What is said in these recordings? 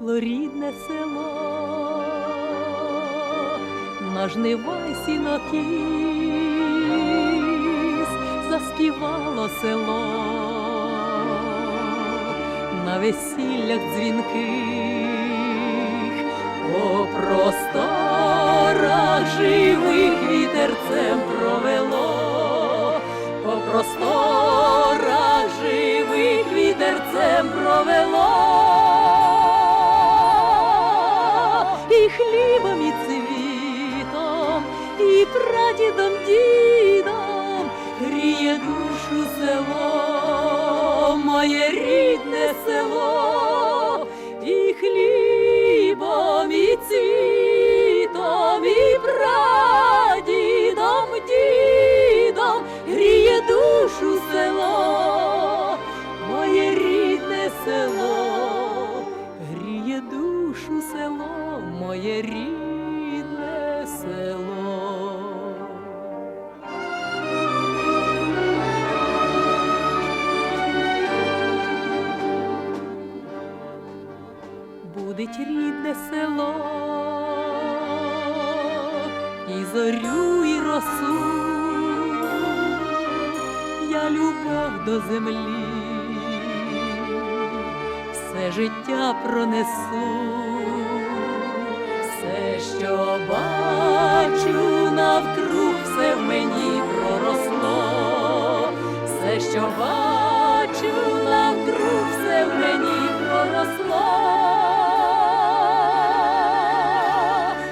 Вийшло рідне село, на жнива й сінокіс, заспівало село, на весіллях дзвінких, по просторах живих вітерцем провело, по просторах провело, і хлібом, і і прадідом, дідом гріє душу село, моє рідне село, моє рідне село. Будить рідне село, і зорю, і росу, я любов до землі, життя пронесу, що бачу навкруг, все в мені проросло, все, що бачу навкруг, все в мені проросло,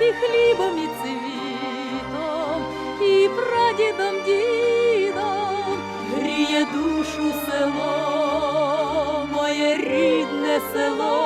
і хлібом, і цвітом, і прадідом, дідом гріє душу село, моє рідне село,